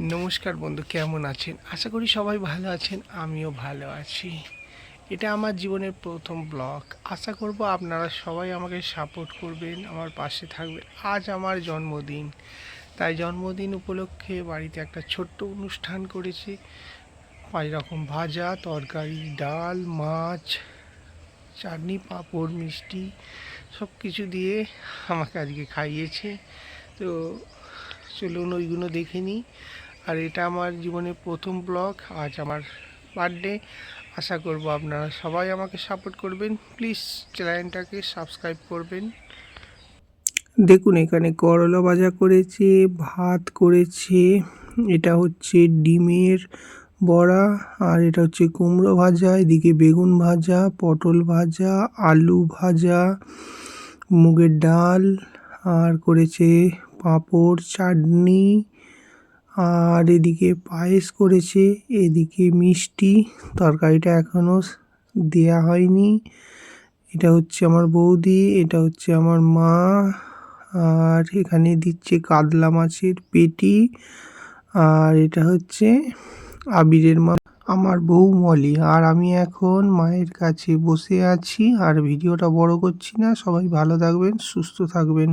নমস্কার বন্ধু, কেমন আছেন? আশা করি সবাই ভালো আছেন, আমিও ভালো আছি। এটা আমার জীবনের প্রথম ব্লগ। আশা করব আপনারা সবাই আমাকে সাপোর্ট করবেন, আমার পাশে থাকবেন। আজ আমার জন্মদিন। তাই জন্মদিন উপলক্ষে বাড়িতে একটা ছোট্ট অনুষ্ঠান করেছি। পাঁচ রকম ভাজা, তরকারি, ডাল, মাছ, চাটনি, পাঁপড়, মিষ্টি সব কিছু দিয়ে আমাকে আজকে খাইয়েছে। তো চলুন ওইগুলো দেখে নিই। আর এটা আমার জীবনের প্রথম ব্লগ আজ আমার বার্থডে আশা করব আপনারা সবাই আমাকে সাপোর্ট করবেন। প্লিজ চ্যানেলটাকে সাবস্ক্রাইব করবেন। দেখুন, এখানে করলা ভাজা করেছে, ভাত করেছে, এটা হচ্ছে ডিমের বড়া, আর এটা হচ্ছে কুমড়ো ভাজা, এদিকে বেগুন ভাজা, পটল ভাজা, আলু ভাজা, মুগের ডাল, আর করেছে পাঁপড়, চাটনি। আর এদিকে পায়েস করেছে, এদিকে মিষ্টি, তরকারিটা এখনও দেয়া হয়নি। এটা হচ্ছে আমার বৌদি, এটা হচ্ছে আমার মা, আর এখানে দিচ্ছে কাতলা মাছের পেটি, আর এটা হচ্ছে আবিরের মা, আমার বউ মলি। আর আমি এখন মায়ের কাছে বসে আছি, আর ভিডিওটা বড় করছি না। সবাই ভালো থাকবেন, সুস্থ থাকবেন।